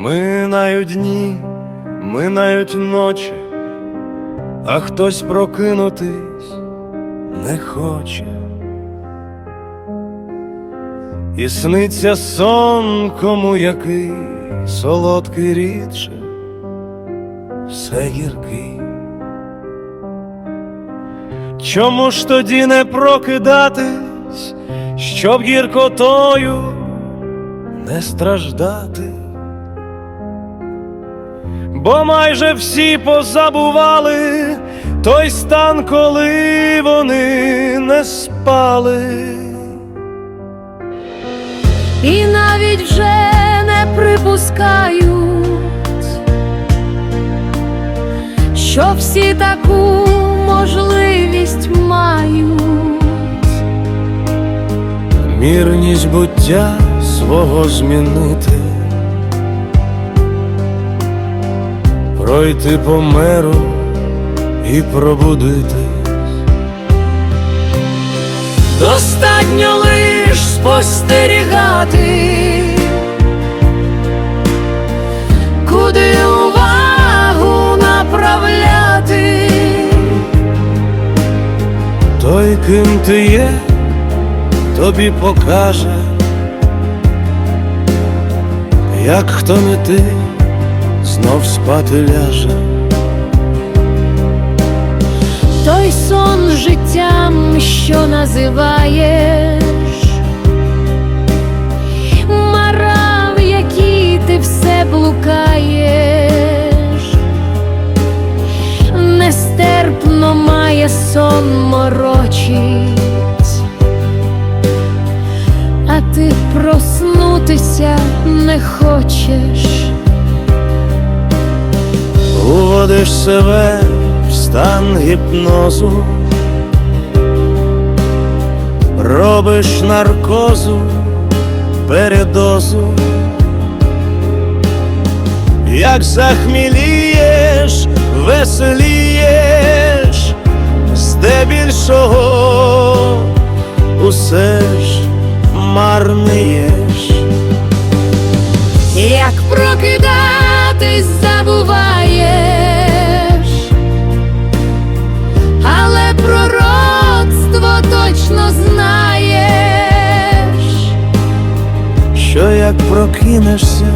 Минають дні, минають ночі, а хтось прокинутись не хоче. І сниться сон, кому який солодкий рідше, все гіркий. Чому ж тоді не прокидатись, щоб гіркотою не страждати? Бо майже всі позабували той стан, коли вони не спали. і навіть вже не припускають, що всі таку можливість мають. Мірність буття свого змінити, пройти по меру і пробудитись. Достатньо лиш спостерігати, Куди увагу направляти, той, ким ти є, тобі покаже, як хто не ти знов спати ляже. той сон життям, що називаєш, мара, в якій ти все блукаєш, нестерпно має сон морочить, а ти проснутися не хочеш. Уводиш себе в стан гіпнозу, робиш наркозу, передозу, як захмілієш, веселієш, здебільшого усе ж марниєш. Як прокидатись як прокинешся,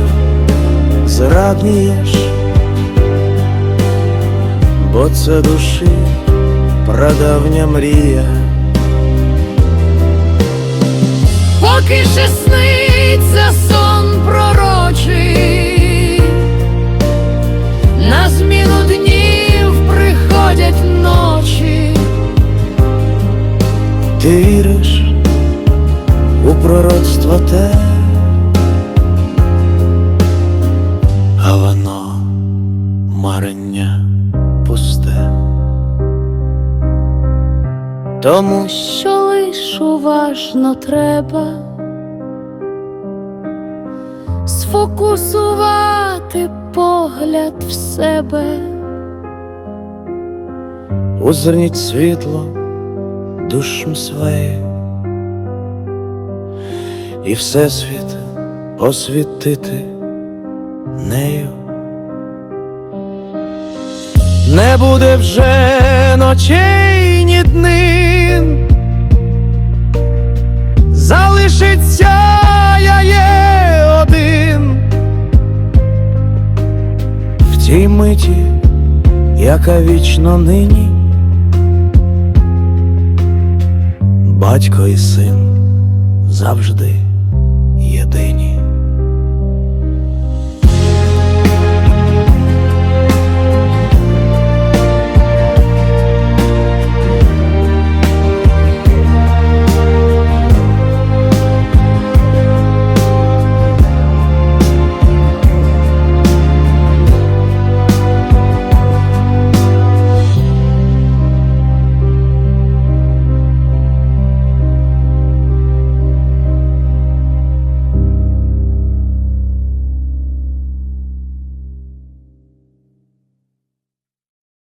зраднієш, бо це душі прадавня мрія, поки ще сниться сон пророчий, на зміну днів приходять ночі. ти віриш у пророцтво те, марення пусте. Тому що лиш уважно треба сфокусувати погляд в себе, узрніть світло душм своє, і всесвіт освітити нею. Не буде вже ночей ні днин, залишиться я є один. В тій миті, яка вічно нині, батько і син завжди.